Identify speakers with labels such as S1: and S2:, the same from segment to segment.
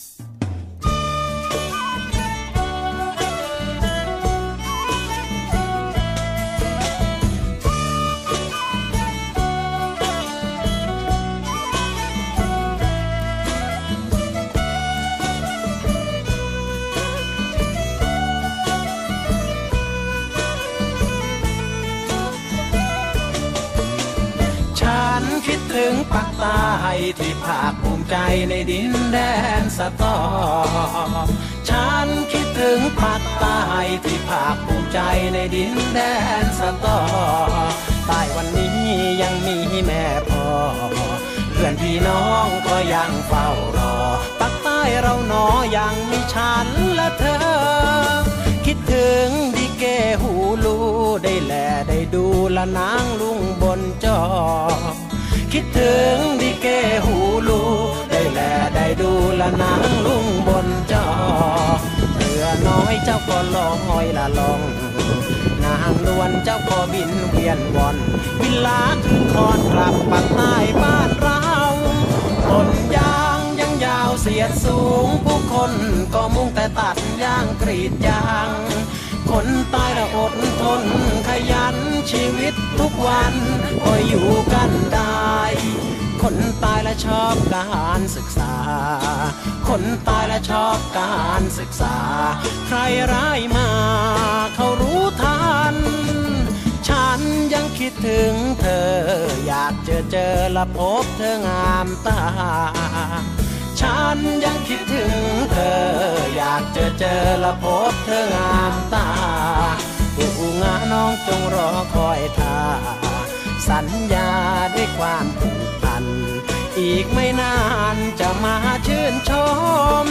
S1: Thank you. คิดถึงปักใต้ที่ภาคภูมิใจในดินแดนสตอ ฉันคิดถึงปักใต้ที่ภาคภูมิใจในดินแดนสตอใต้วันนี้ยังมีแม่พ่อเพื่อนพี่น้องก็ยังเฝ้ารอ ปักใต้เราหนอยังมีฉันและเธอ คิดถึงดิเกหูลูได้แลได้ดูละนางลุงบนจอ คิดถึงดิเกหูลูได้แลได้ดูละนางลุงบนจอเรือน้อยเจ้าก็ลอยละลอง นางนวลเจ้าก็บินเวียนวอนวิลาขึ้นคอนกลับปักใต้บ้านเราต้นยางยังยาวเสียดสูงผู้คนก็มุ่งแต่ตัดยางกรีดยาง คนตายละอดทนขยันชีวิต ทุกวันก็อยู่กันได้ คนตายและชอบการศึกษา คนตายและชอบการศึกษา ใครร้ายมาเขารู้ทัน ฉันยังคิดถึงเธอ อยากเจอเจอและพบเธองามตาฉันยังคิดถึงเธอ อยากเจอเจอและพบเธองามตา จงรอคอยท่า สัญญาด้วยความผูกพัน อีกไม่นานจะมาชื่นชม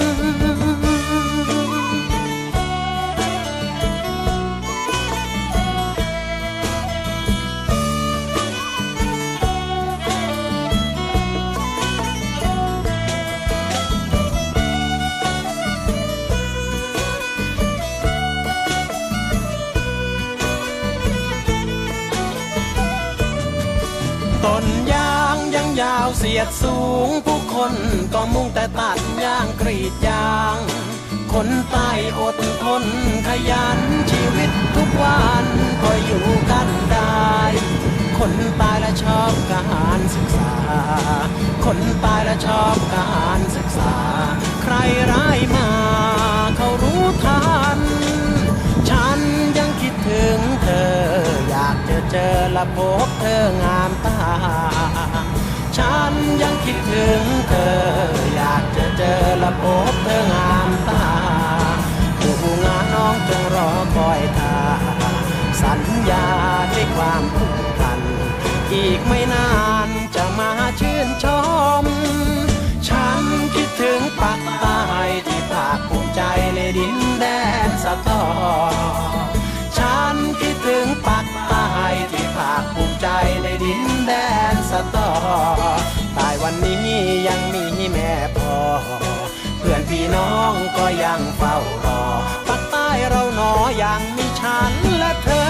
S1: นยางยังยาวเสียดสูง ผู้คนก็มุ่งแต่ตัดยางกรีดยาง คนใต้อดทนขยันชีวิตทุกวันก็อยู่กันได้ คนตายและชอบการศึกษา คนตายและชอบการศึกษา ใครร้ายมาเขา เจอและพบเธองามตา ฉันยังคิดถึงเธอ อยากเจอเจอและพบเธองามตาผู้งานน้องจงรอคอยทาสัญญาด้วยความผูกพัน อีกไม่นานจะมาชื่นชม เพื่อนพี่น้องก็ยังเฝ้ารอปักใต้เราหนอยังมีฉันและเธอ